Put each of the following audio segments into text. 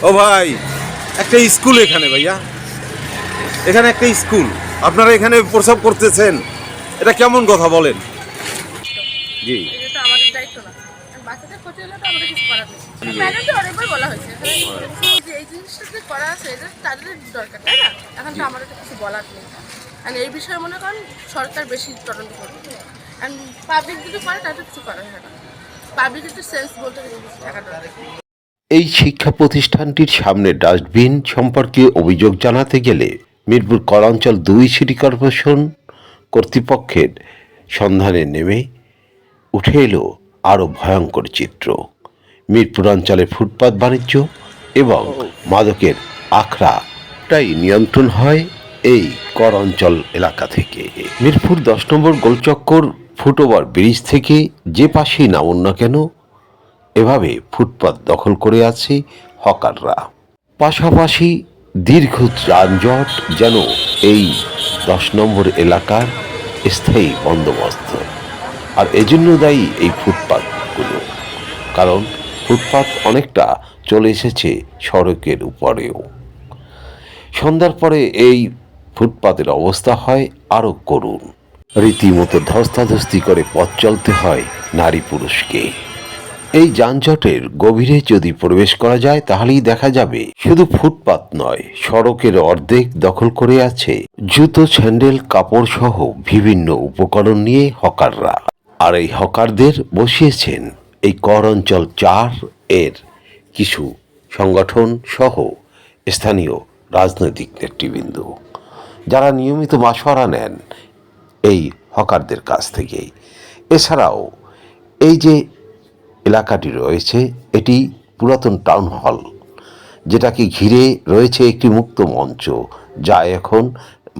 ও ভাই একটা স্কুল এখানে ভাইয়া। এখানে একটা স্কুল। আপনারা এখানে প্রসব করতেছেন। এটা কেমন কথা বলেন? জি। আমাদের দায়িত্ব না আর বাচ্চাদের ক্ষতি হলে তো আমাদের কিছু করার নেই ম্যাডামকে অনেকবার বলা হয়েছে এখানে যে এই জিনিসটা যে করা আছে এটা তাদের দরকার তাই এখন তো আমাদের তো কিছু বলার নেই আর এই বিষয়ে মনে করেন সরকার বেশি তদন্ত করবে আর পাবলিক যদি করে তাদের কিছু করার হয় না। পাবলিক একটু সেন্স বলতে গেলে টাকা দরকার এই শিক্ষা প্রতিষ্ঠানটির সামনে ডাস্টবিন সম্পর্কে অভিযোগ জানাতে গেলে মিরপুর করাঞ্চল দুই সিটি কর্পোরেশন কর্তৃপক্ষের সন্ধানে নেমে উঠে এলো আরও ভয়ঙ্কর চিত্র। মিরপুর অঞ্চলে ফুটপাত বাণিজ্য এবং মাদকের আখড়াটাই নিয়ন্ত্রণ হয় এই কর অঞ্চল এলাকা থেকে। মিরপুর দশ নম্বর গোলচক্কর ফুটওভার ব্রিজ থেকে যে পাশেই নামুন না কেন এভাবে দখল করে আছে হকাররা। পাশাপাশি দীর্ঘ যানজট যেন এই দশ নম্বর এলাকার স্থায়ী বন্দোবস্ত। আর এজন্য দায়ী এই ফুটপাতগুলো। কারণ ফুটপাত অনেকটা চলে এসেছে সড়কের উপরেও। সন্ধ্যার পরে এই ফুটপাতের অবস্থা হয় আরও করুণ। রীতিমতো ধস্তাধস্তি করে পথ চলতে হয় নারী পুরুষকে। এই যানজটের গভীরে যদি প্রবেশ করা যায়, তাহলেই দেখা যাবে শুধু ফুটপাত নয়, সড়কের অর্ধেক দখল করে আছে জুতো, স্যান্ডেল কাপড় সহ বিভিন্ন উপকরণ নিয়ে হকাররা। আর এই হকারদের বসিয়েছেন এই কর অঞ্চল চার এর কিছু সংগঠন সহ স্থানীয় রাজনৈতিক নেতৃবৃন্দ, যারা নিয়মিত মাসোয়ারা নেন এই হকারদের কাছ থেকেই। এছাড়াও এই যে এলাকাটি রয়েছে, এটি পুরাতন টাউন হল, যেটাকে ঘিরে রয়েছে একটি মুক্ত মঞ্চ, যা এখন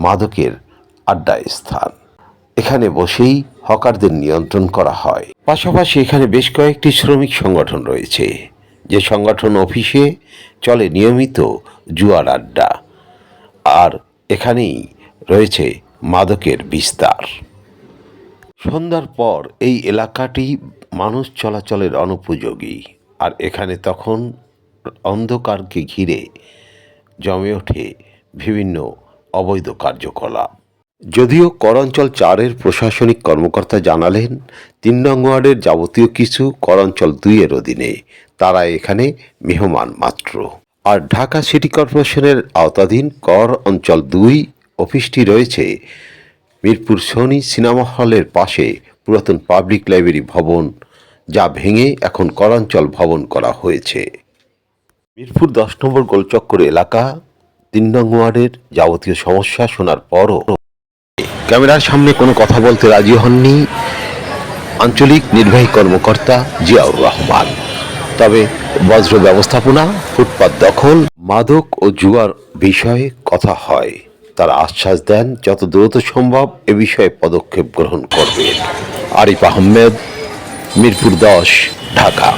মাদকের আড্ডা স্থান। এখানে বসেই হকারদের নিয়ন্ত্রণ করা হয়। পাশাপাশি এখানে বেশ কয়েকটি শ্রমিক সংগঠন রয়েছে, যে সংগঠন অফিসে চলে নিয়মিত জুয়ার আড্ডা, আর এখানেই রয়েছে মাদকের বিস্তার। সন্ধ্যার পর এই এলাকাটি মানুষ চলাচলের অনুপযোগী। আর এখানে তখন অন্ধকারকে ঘিরে জমে ওঠে বিভিন্ন অবৈধ কার্যকলাপ। যদিও করাঞ্চল চারের প্রশাসনিক কর্মকর্তা জানালেন, তিন নং ওয়ার্ডের যাবতীয় কিছু করাঞ্চল দুইয়ের অধীনে তারা এখানে মেহমান মাত্র। আর ঢাকা সিটি কর্পোরেশনের আওতাধীন কর অঞ্চল দুই অফিসটি রয়েছে মিরপুর সোনি সিনেমা হলের পাশে। পুরাতন পাবলিক লাইব্রেরি ভবন, যা ভেঙে এখন করাঞ্চল ভবন করা হয়েছে। মিরপুর দশ নম্বর গোলচক্কর এলাকা, তিন নং ওয়ার্ডের যাবতীয় সমস্যা শোনার পরও ক্যামেরার সামনে কোনো কথা বলতে রাজি হননি আঞ্চলিক নির্বাহী কর্মকর্তা জিয়াউর রহমান। তবে বজ্র ব্যবস্থাপনা, ফুটপাত দখল, মাদক ও জুয়ার বিষয়ে কথা হয়। তারা আশ্বাস দেন যত দ্রুত সম্ভব এ বিষয়ে পদক্ষেপ গ্রহণ করবে। আরিফ আহমেদ, মিরপুর দশ, ঢাকা।